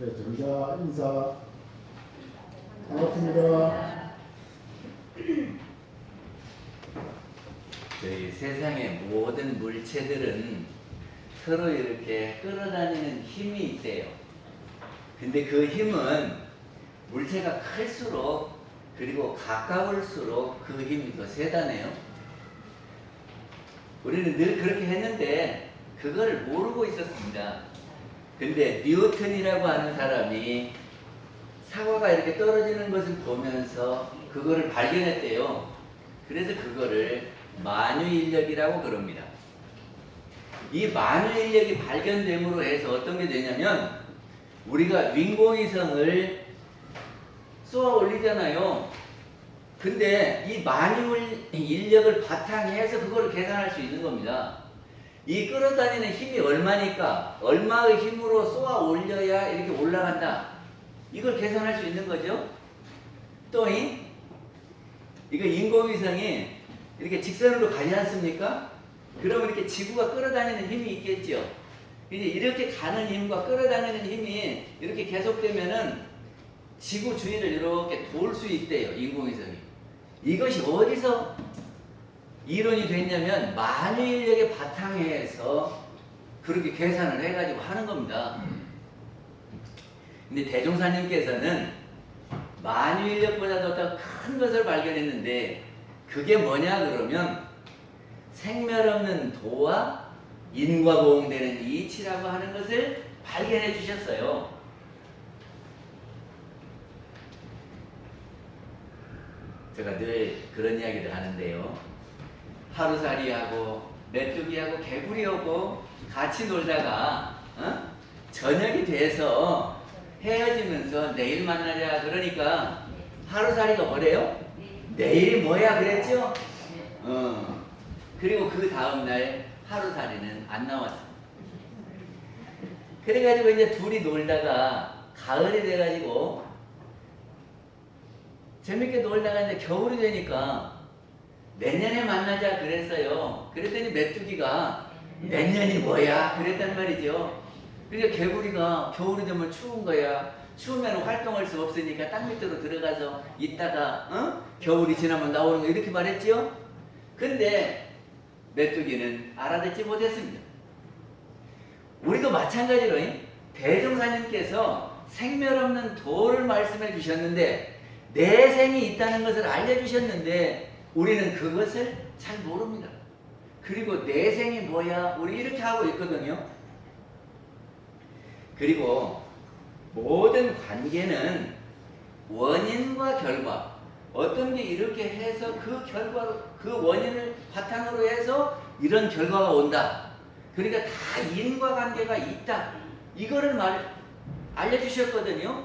네, 정자 인사 반갑습니다. 저희 세상의 모든 물체들은 서로 이렇게 끌어다니는 힘이 있대요. 근데 그 힘은 물체가 클수록 그리고 가까울수록 그 힘이 더 세다네요. 우리는 늘 그렇게 했는데 그걸 모르고 있었습니다. 근데 뉴턴이라고 하는 사람이 사과가 이렇게 떨어지는 것을 보면서 그거를 발견했대요. 그래서 그거를 만유인력이라고 그럽니다. 이 만유인력이 발견됨으로 해서 어떤 게 되냐면 우리가 윈공위성을 쏘아 올리잖아요. 근데 이 만유인력을 바탕 해서 그걸 계산할 수 있는 겁니다. 이 끌어다니는 힘이 얼마니까 얼마의 힘으로 쏘아 올려야 이렇게 올라간다. 이걸 계산할 수 있는 거죠. 또잉 이거 인공위성이 이렇게 직선으로 가지 않습니까? 그러면 이렇게 지구가 끌어다니는 힘이 있겠죠. 이제 이렇게 가는 힘과 끌어다니는 힘이 이렇게 계속되면은 지구 주위를 이렇게 돌 수 있대요. 인공위성이. 이것이 어디서 이론이 됐냐면 만유인력의 바탕에서 그렇게 계산을 해가지고 하는 겁니다. 근데 대종사님께서는 만유인력보다도 더 큰 것을 발견했는데 그게 뭐냐 그러면 생멸 없는 도와 인과보응되는 이치라고 하는 것을 발견해 주셨어요. 제가 늘 그런 이야기를 하는데요. 하루살이하고 메뚜기하고 개구리하고 같이 놀다가 어? 저녁이 돼서 헤어지면서 내일 만나자 그러니까 하루살이가 뭐래요? 내일이 뭐야 그랬죠? 어. 그리고 그 다음날 하루살이는 안 나왔어. 그래가지고 이제 둘이 놀다가 가을이 돼가지고 재밌게 놀다가 이제 겨울이 되니까 내년에 만나자 그랬어요. 그랬더니 메뚜기가 내년이 뭐야? 그랬단 말이죠. 그러니까 개구리가 겨울이 되면 추운 거야. 추우면 활동할 수 없으니까 땅 밑으로 들어가서 있다가 어? 겨울이 지나면 나오는 거 이렇게 말했지요. 근데 메뚜기는 알아듣지 못했습니다. 우리도 마찬가지로 대종사님께서 생멸 없는 도를 말씀해 주셨는데 내생이 있다는 것을 알려주셨는데 우리는 그것을 잘 모릅니다. 그리고 내생이 뭐야? 우리 이렇게 하고 있거든요. 그리고 모든 관계는 원인과 결과 어떤 게 이렇게 해서 그 결과로 그 원인을 바탕으로 해서 이런 결과가 온다. 그러니까 다 인과 관계가 있다. 이거를 말 알려주셨거든요.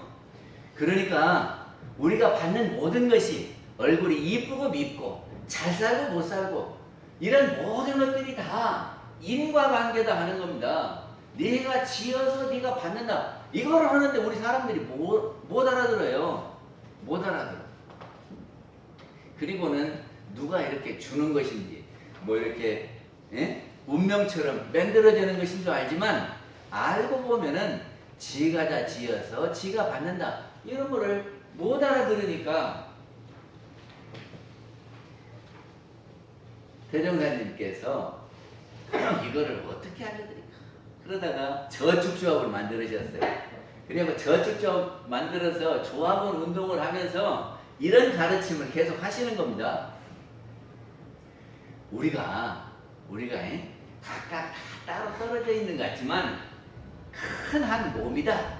그러니까 우리가 받는 모든 것이 얼굴이 이쁘고 밉고 잘 살고 못 살고 이런 모든 것들이 다 인과관계다 하는 겁니다. 네가 지어서 네가 받는다. 이걸 하는데 우리 사람들이 못, 못 알아들어요. 못 알아들어. 그리고는 누가 이렇게 주는 것인지 뭐 이렇게 예? 운명처럼 만들어지는 것인 줄 알지만 알고 보면은 지가 다 지어서 지가 받는다 이런 거를 못 알아들으니까 대정사님께서 이거를 어떻게 알려드릴까 그러다가 저축조합을 만들으셨어요 그리고 저축조합 만들어서 조합원 운동을 하면서 이런 가르침을 계속 하시는 겁니다. 우리가 우리가 에? 각각 다 따로 떨어져 있는 것 같지만 큰 한 몸이다.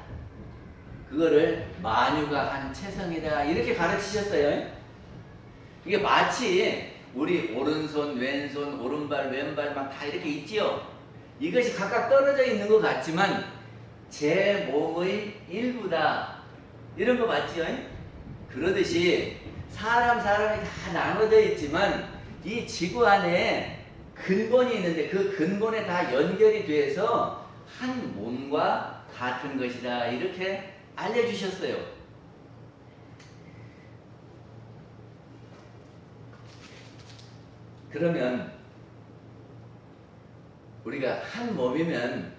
그거를 만유가 한 체성이다 이렇게 가르치셨어요. 이게 마치 우리 오른손, 왼손, 오른발, 왼발 막 다 이렇게 있지요. 이것이 각각 떨어져 있는 것 같지만 제 몸의 일부다. 이런 거 맞지요? 그러듯이 사람 사람이 다 나눠져 있지만 이 지구 안에 근본이 있는데 그 근본에 다 연결이 돼서 한 몸과 같은 것이다 이렇게 알려주셨어요. 그러면 우리가 한 몸이면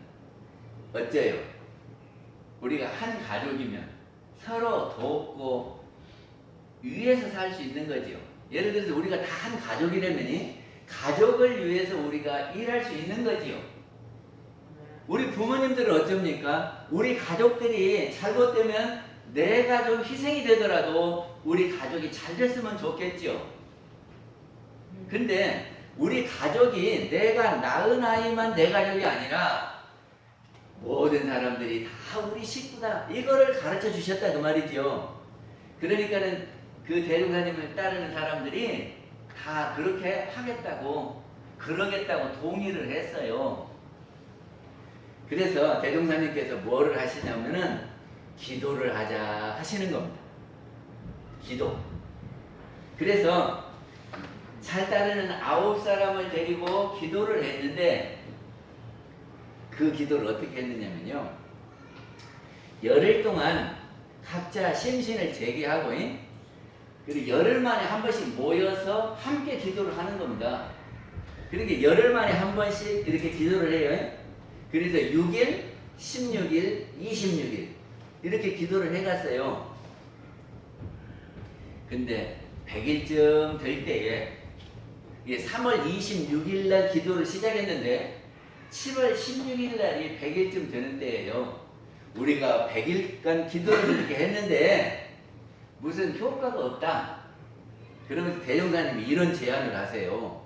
어째요? 우리가 한 가족이면 서로 돕고 위해서 살 수 있는 거지요. 예를 들어서 우리가 다 한 가족이라면 가족을 위해서 우리가 일할 수 있는 거지요. 우리 부모님들은 어쩝니까? 우리 가족들이 잘못되면 내가 좀 희생이 되더라도 우리 가족이 잘 됐으면 좋겠지요. 근데 우리 가족이 내가 낳은 아이만 내 가족이 아니라 모든 사람들이 다 우리 식구다. 이거를 가르쳐 주셨다 그 말이죠. 그러니까는 그 대종사님을 따르는 사람들이 다 그렇게 하겠다고 그러겠다고 동의를 했어요. 그래서 대종사님께서 뭐를 하시냐면은 기도를 하자 하시는 겁니다. 기도. 그래서 잘 따르는 아홉 사람을 데리고 기도를 했는데 그 기도를 어떻게 했느냐면요. 열흘 동안 각자 심신을 잉? 그리고 열흘 만에 한 번씩 모여서 함께 기도를 하는 겁니다. 그러니까 열흘 만에 한 번씩 이렇게 기도를 해요. 잉? 그래서 6일, 16일, 26일 이렇게 기도를 해갔어요. 근데 100일쯤 될 때에 이게 3월 26일 날 기도를 시작했는데 7월 16일 날이 100일쯤 되는 때예요. 우리가 100일간 기도를 이렇게 했는데 무슨 효과가 없다. 그러면서 대종사님이 이런 제안을 하세요.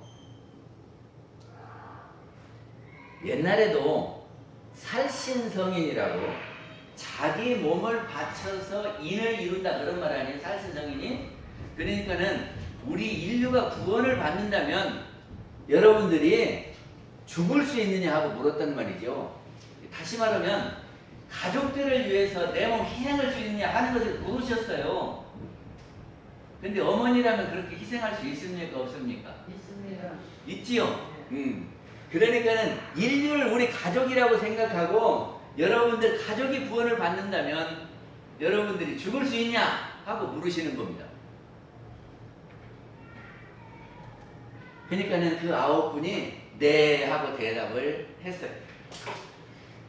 옛날에도 살신성인이라고 자기 몸을 바쳐서 인을 이룬다 그런 말 아니에요? 살신성인이? 그러니까는 우리 인류가 구원을 받는다면 여러분들이 죽을 수 있느냐 하고 물었단 말이죠. 다시 말하면 가족들을 위해서 내 몸 희생할 수 있느냐 하는 것을 물으셨어요. 근데 어머니라면 그렇게 희생할 수 있습니까? 없습니까? 있습니다. 있지요. 음. 그러니까는 인류를 우리 가족이라고 생각하고 여러분들 가족이 구원을 받는다면 여러분들이 죽을 수 있냐 하고 물으시는 겁니다. 그러니까는 그 아홉 분이 네 하고 대답을 했어요.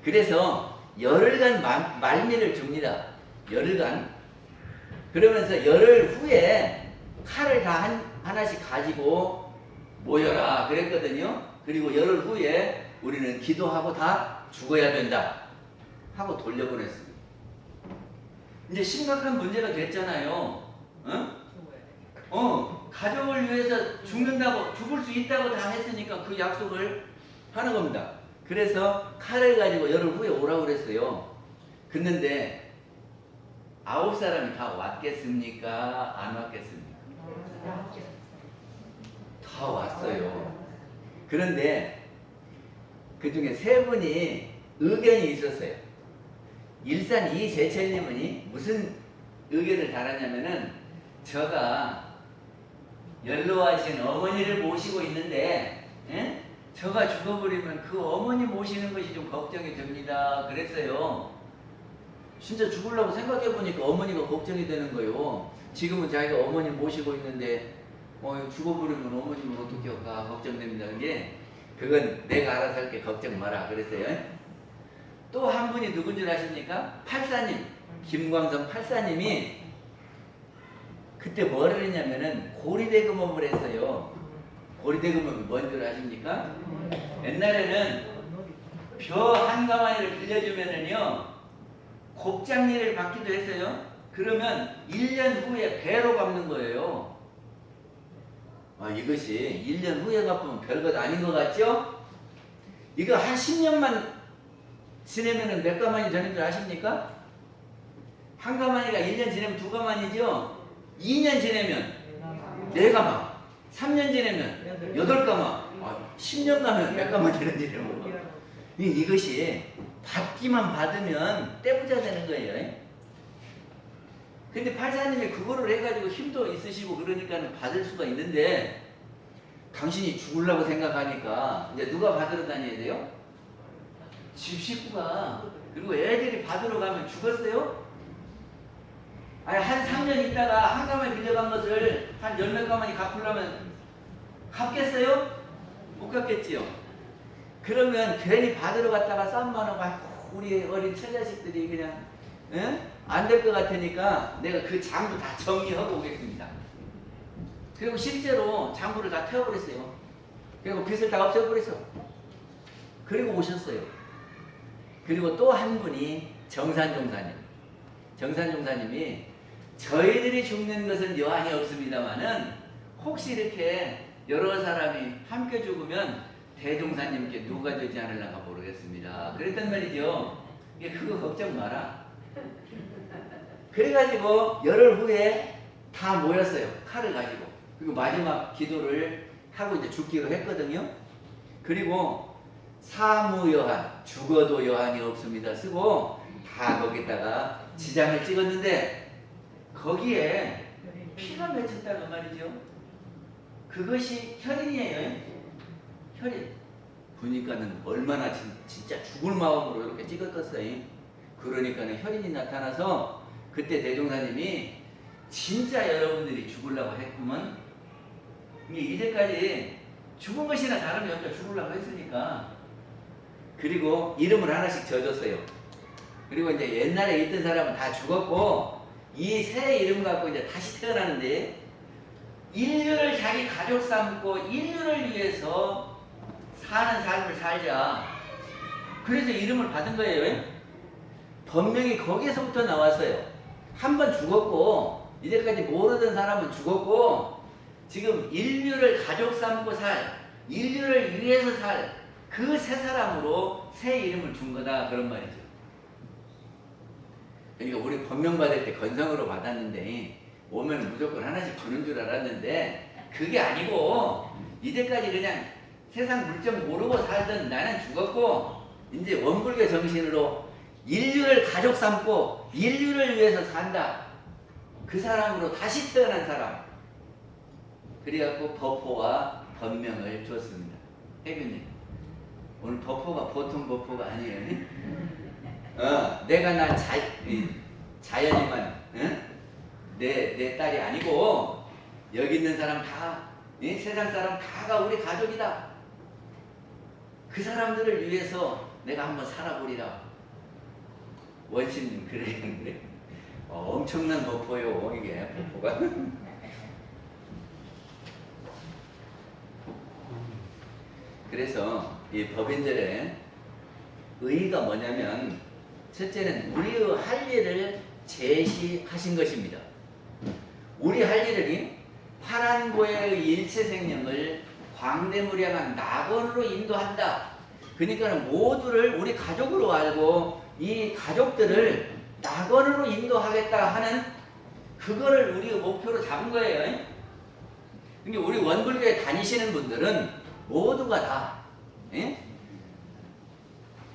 그래서 열흘간 말- 말미를 줍니다. 열흘간. 그러면서 열흘 후에 칼을 다 한, 하나씩 가지고 모여라 그랬거든요. 그리고 열흘 후에 우리는 기도하고 다 죽어야 된다 하고 돌려보냈습니다. 이제 심각한 문제가 됐잖아요. 어? 어, 가족을 위해서 죽는다고 죽을 수 있다고 다 했으니까 그 약속을 하는 겁니다. 그래서 칼을 가지고 열흘 후에 오라고 그랬어요. 그런데 아홉 사람이 다 왔겠습니까? 안 왔겠습니까? 다 왔어요. 그런데 그 중에 세 분이 의견이 있었어요. 일산 이재철님은 무슨 의견을 달았냐면은 저가 연로하신 어머니를 모시고 있는데 예? 저가 죽어버리면 그 어머니 모시는 것이 좀 걱정이 됩니다. 그랬어요. 진짜 죽으려고 생각해 보니까 어머니가 걱정이 되는 거예요. 지금은 자기가 어머니 모시고 있는데 어, 죽어버리면 어머님은 어떻게 할까 걱정됩니다. 근데 그건 내가 알아서 할게 걱정 마라 그랬어요. 또 한 분이 누군 줄 아십니까? 팔사님 김광성 팔사님이 그때 뭐를 했냐면은 고리대금업을 했어요. 고리대금업이 뭔 줄 아십니까? 옛날에는 벼 한 가마니를 빌려주면은요 곱장리를 받기도 했어요. 그러면 1년 후에 배로 갚는 거예요. 아, 이것이 1년 후에 갚으면 별것 아닌 것 같죠? 이거 한 10년만 지내면은 몇 가마니 되는 줄 아십니까? 한 가마니가 1년 지내면 두 가마니죠? 2년 지내면 네 가마, 3년 지내면 여덟 가마, 아, 10년 가면 몇 가마 되는지 모르고. 이- 이것이 받기만 받으면 떼부자 되는 거예요. 근데 팔사님이 그거를 해가지고 힘도 있으시고 그러니까는 받을 수가 있는데 당신이 죽으려고 생각하니까 이제 누가 받으러 다녀야 돼요? 집 식구가 그리고 애들이 받으러 가면 죽었어요? 아니 한 3년 있다가 한 가마니 빌려간 것을 한 열몇 가마니 갚으려면 갚겠어요? 못 갚겠지요. 그러면 괜히 받으러 갔다가 하고 아이고, 우리 어린 처자식들이 그냥 안 될 것 같으니까 내가 그 장부 다 정리하고 오겠습니다. 그리고 실제로 장부를 다 태워버렸어요. 그리고 빚을 다 없애버렸어. 그리고 오셨어요. 그리고 또 한 분이 정산종사님. 정산종사님이 저희들이 죽는 것은 여한이 없습니다만은 혹시 이렇게 여러 사람이 함께 죽으면 대종사님께 누가 되지 않을까 모르겠습니다. 그랬단 말이죠. 그거 걱정 마라. 그래가지고 열흘 후에 다 모였어요. 칼을 가지고. 그리고 마지막 기도를 하고 이제 죽기로 했거든요. 그리고 사무 여한, 죽어도 여한이 없습니다. 쓰고 다 거기다가 지장을 찍었는데 거기에 피가 맺혔다는 말이죠. 그것이 혈인이에요. 혈인. 보니까는 얼마나 진, 진짜 죽을 마음으로 이렇게 찍었겠어요. 그러니까는 혈인이 나타나서 그때 대종사님이 진짜 여러분들이 죽으려고 했구먼. 이게 이제까지 죽은 것이나 다름이 없다 죽으려고 했으니까. 그리고 이름을 하나씩 지어줬어요. 그리고 이제 옛날에 있던 사람은 다 죽었고 이 새 이름 갖고 이제 다시 태어나는데 인류를 자기 가족 삼고 인류를 위해서 사는 삶을 살자. 그래서 이름을 받은 거예요. 번명이 거기에서부터 나왔어요. 한 번 죽었고 이제까지 모르던 사람은 죽었고 지금 인류를 가족 삼고 살 인류를 위해서 살 그 세 사람으로 새 이름을 준 거다 그런 말이죠. 그러니까 우리 번명 받을 때 건성으로 받았는데 오면 무조건 하나씩 주는 줄 알았는데 그게 아니고 이제까지 그냥 세상 물정 모르고 살던 나는 죽었고 이제 원불교 정신으로 인류를 가족 삼고 인류를 위해서 산다. 그 사람으로 다시 태어난 사람. 그래갖고 버포와 번명을 줬습니다. 해균님 오늘 버포가 보통 버포가 아니에요. 어, 내가 난 자, 이, 자연이만 응? 내, 내 딸이 아니고 여기 있는 사람 다이 세상 사람 다가 우리 가족이다. 그 사람들을 위해서 내가 한번 살아보리라. 원신님 그래 그래. 어, 엄청난 버퍼요 이게 버퍼가. 그래서 이 법인들의 의의가 뭐냐면 첫째는 우리의 할 일을 제시하신 것입니다. 우리 할 일은 파란 고의 일체 생명을 광대무량한 낙원으로 인도한다. 그러니까 모두를 우리 가족으로 알고 이 가족들을 낙원으로 인도하겠다 하는 그거를 우리 목표로 잡은 거예요. 그러니까 우리 원불교에 다니시는 분들은 모두가 다 예?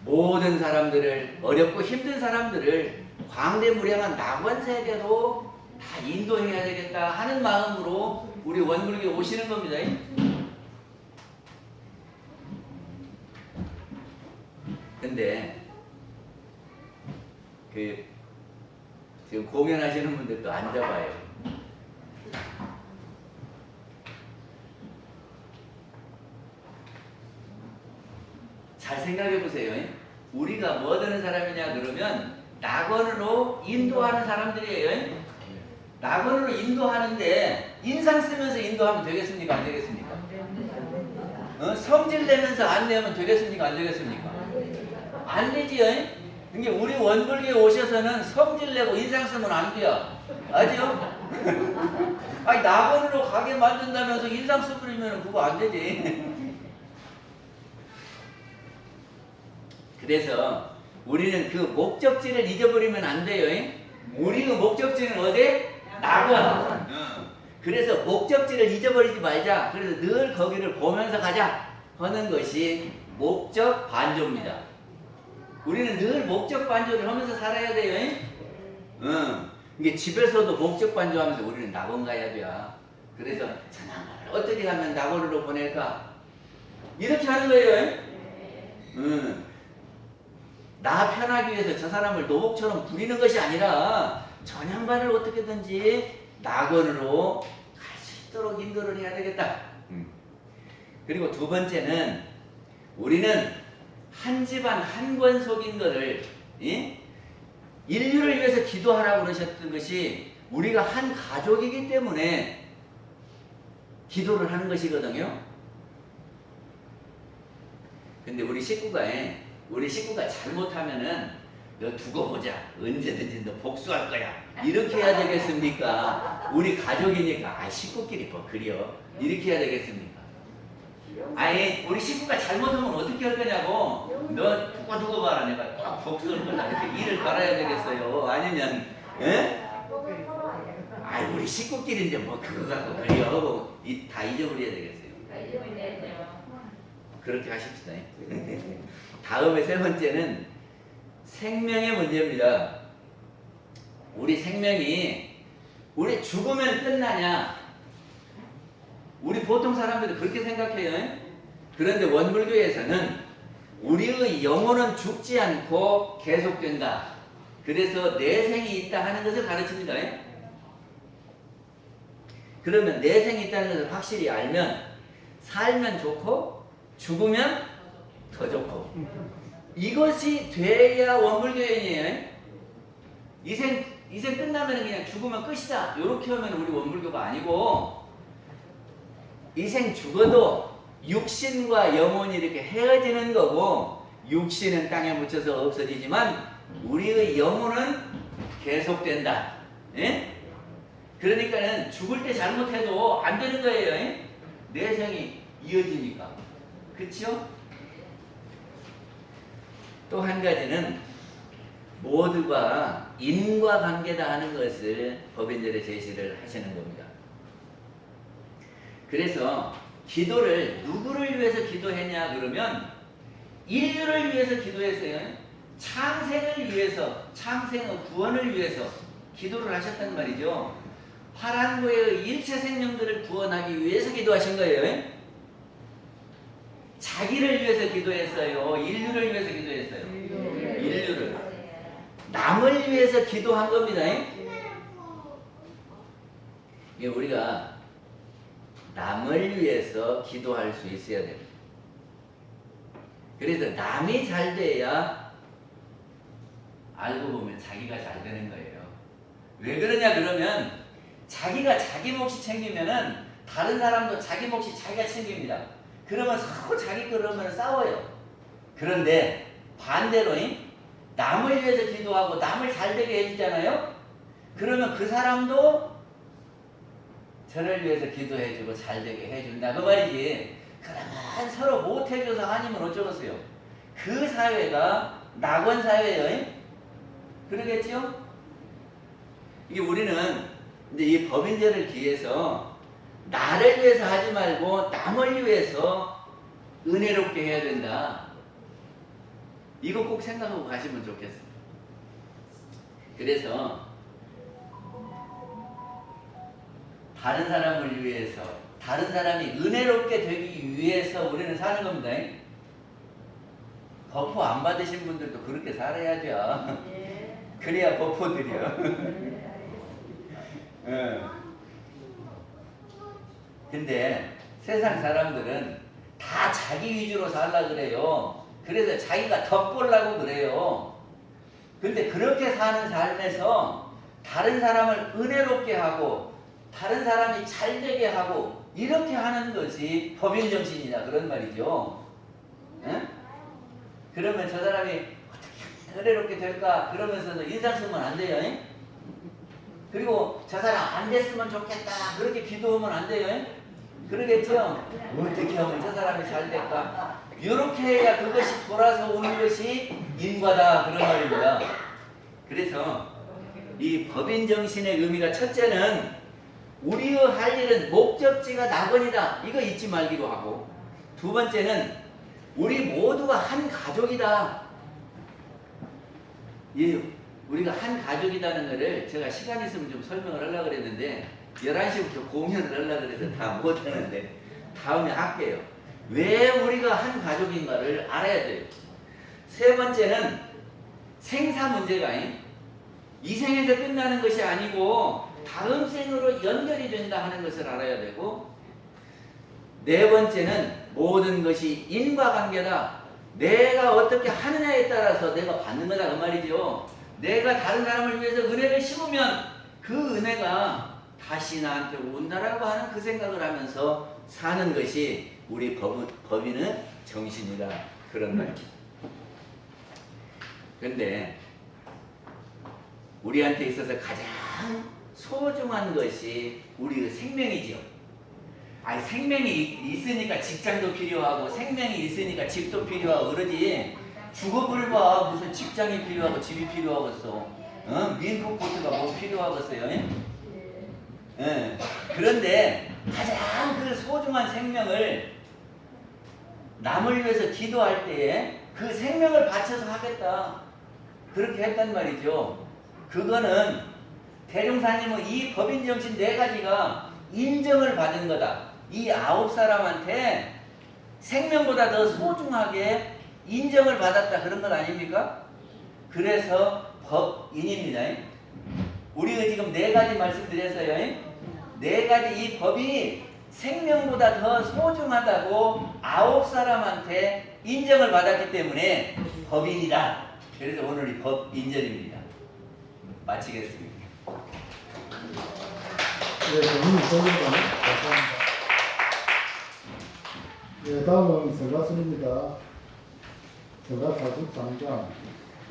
모든 사람들을 어렵고 힘든 사람들을 광대무량한 낙원 세계로 다 인도해야 되겠다 하는 마음으로 우리 원불교 오시는 겁니다. 근데 그 지금 공연하시는 분들도 앉아봐요. 잘 생각해 보세요. 우리가 뭐 되는 사람이냐 그러면 낙원으로 인도하는 사람들이에요. 낙원으로 인도하는데 인상 쓰면서 인도하면 되겠습니까? 안 되겠습니까? 어? 성질 내면서 안 내면 되겠습니까? 안 되겠습니까? 안 되지요. 그러니까 우리 원불교에 오셔서는 성질 내고 인상 쓰면 안 돼요. 아죠? 아니 낙원으로 가게 만든다면서 인상 써버리면 그거 안 되지. 그래서 우리는 그 목적지를 잊어버리면 안 돼요. 우리의 목적지는 어디? 낙원. 어. 그래서 목적지를 잊어버리지 말자. 그래서 늘 거기를 보면서 가자. 하는 것이 목적 반조입니다. 우리는 늘 목적 반조를 하면서 살아야 돼요. 응. 이게 집에서도 목적 반조하면서 우리는 낙원 가야 돼. 그래서 전화를 어떻게 하면 낙원으로 보낼까? 이렇게 하는 거예요. 응. 나 편하기 위해서 저 사람을 노복처럼 부리는 것이 아니라 전향반을 어떻게든지 낙원으로 갈 수 있도록 인도를 해야 되겠다. 그리고 두 번째는 우리는 한 집안 한 권속인 것을 이? 인류를 위해서 기도하라고 그러셨던 것이 우리가 한 가족이기 때문에 기도를 하는 것이거든요. 근데 우리 식구가 우리 식구가 잘못하면은 너 두고 보자. 언제든지 너 복수할 거야. 이렇게 해야 되겠습니까? 우리 가족이니까. 아 식구끼리 뭐 그려 이렇게 해야 되겠습니까? 아니 우리 식구가 잘못하면 어떻게 할 거냐고. 너 두고 두고 봐라. 내가 꼭 복수할 거다 이렇게 일을 갈아야 되겠어요. 아니면 예? 아이 우리 식구끼리인데 뭐 그거 갖고 그려 이- 다 잊어버려야 되겠어요. 그렇게 하십시다 다음에 세 번째는 생명의 문제입니다 우리 생명이 우리 죽으면 끝나냐 우리 보통 사람들이 그렇게 생각해요. 그런데 원불교에서는 우리의 영혼은 죽지 않고 계속된다. 그래서 내생이 있다 하는 것을 가르칩니다. 그러면 내생이 있다는 것을 확실히 알면 살면 좋고 죽으면 더 좋고 이것이 돼야 원불교인이에요. 이생 이생 끝나면 그냥 죽으면 끝이다. 이렇게 하면 우리 원불교가 아니고 이생 죽어도 육신과 영혼이 이렇게 헤어지는 거고 육신은 땅에 묻혀서 없어지지만 우리의 영혼은 계속된다. 예? 그러니까는 죽을 때 잘못해도 안 되는 거예요. 예? 내생이 이어지니까. 그치요? 또 한 가지는 모두가 인과관계다 하는 것을 법인들의 제시를 하시는 겁니다. 그래서 기도를 누구를 위해서 기도했냐 그러면 인류를 위해서 기도했어요. 창생을 위해서, 창생의 구원을 위해서 기도를 하셨단 말이죠. 파란고의 일체 생명들을 구원하기 위해서 기도하신 거예요. 자기를 위해서 기도했어요. 인류를 위해서 기도했어요. 인류를. 남을 위해서 기도한 겁니다. 이게 우리가 남을 위해서 기도할 수 있어야 됩니다. 그래서 남이 잘 돼야 알고 보면 자기가 잘 되는 거예요. 왜 그러냐 그러면 자기가 자기 몫이 챙기면은 다른 사람도 자기 몫이 자기가 챙깁니다. 그러면 서로 자기 그러면 싸워요. 그런데 반대로 남을 위해서 기도하고 남을 잘 되게 해주잖아요. 그러면 그 사람도 저를 위해서 기도해주고 잘 되게 해준다 그 말이지. 그러면 서로 못 해줘서 아니면 어쩌겠어요. 그 사회가 낙원 사회예요. 그러겠죠? 이게 우리는 이제 이 법인제를 기해서 나를 위해서 하지 말고 남을 위해서 은혜롭게 해야 된다. 이거 꼭 생각하고 가시면 좋겠어요. 그래서 다른 사람을 위해서 다른 사람이 은혜롭게 되기 위해서 우리는 사는 겁니다. 버프 안 받으신 분들도 그렇게 살아야죠. 그래야 버프 드려. 예. 근데 세상 사람들은 다 자기 위주로 살라 그래요. 그래서 자기가 덕보려고 그래요. 근데 그렇게 사는 삶에서 다른 사람을 은혜롭게 하고 다른 사람이 잘 되게 하고 이렇게 하는 것이 법인 정신이다 그런 말이죠. 예? 그러면 저 사람이 어떻게 은혜롭게 될까 그러면서도 인상 쓰면 안 돼요. 예? 그리고 저 사람 안 됐으면 좋겠다 그렇게 기도하면 안 돼요. 예? 그러겠죠? 어떻게 하면 저 사람이 잘 될까? 이렇게 해야 그것이 돌아서 오는 것이 인과다 그런 말입니다. 그래서 이 법인 정신의 의미가 첫째는 우리의 할 일은 목적지가 낙원이다. 이거 잊지 말기로 하고 두 번째는 우리 모두가 한 가족이다. 이 우리가 한 가족이라는 것을 제가 시간 있으면 좀 설명을 하려고 그랬는데 11시부터 공연을 하려고 그래서 다 못하는데 다음에 할게요. 왜 우리가 한 가족인가를 알아야 돼요. 세 번째는 생사 문제가 아닌 이 생에서 끝나는 것이 아니고 다음 생으로 연결이 된다 하는 것을 알아야 되고 네 번째는 모든 것이 인과관계다. 내가 어떻게 하느냐에 따라서 내가 받는 거다 그 말이죠. 내가 다른 사람을 위해서 은혜를 심으면 그 은혜가 다시 나한테 온다라고 하는 그 생각을 하면서 사는 것이 우리 법, 법인의 정신이다 그런 거예요. 근데 우리한테 있어서 가장 소중한 것이 우리의 생명이지요. 아니 생명이 있- 있으니까 직장도 필요하고 생명이 있으니까 집도 필요하고 그러지 죽어불봐 무슨 직장이 필요하고 집이 필요하겠어 어? 민코포트가 뭐 필요하겠어요 예? 예. 그런데 가장 그 소중한 생명을 남을 위해서 기도할 때에 그 생명을 바쳐서 하겠다 그렇게 했단 말이죠 그거는 대종사님은 이 법인 정신 네 가지가 인정을 받은 거다. 이 아홉 사람한테 생명보다 더 소중하게 인정을 받았다 그런 건 아닙니까? 그래서 법인입니다. 우리가 지금 네 가지 말씀드렸어요. 네 가지 이 법이 생명보다 더 소중하다고 아홉 사람한테 인정을 받았기 때문에 법인이다. 그래서 오늘 이 법 인절입니다. 마치겠습니다. 예, 본인이 소개가 감사합니다. 예, 다음은 서가순입니다. 서가 43장.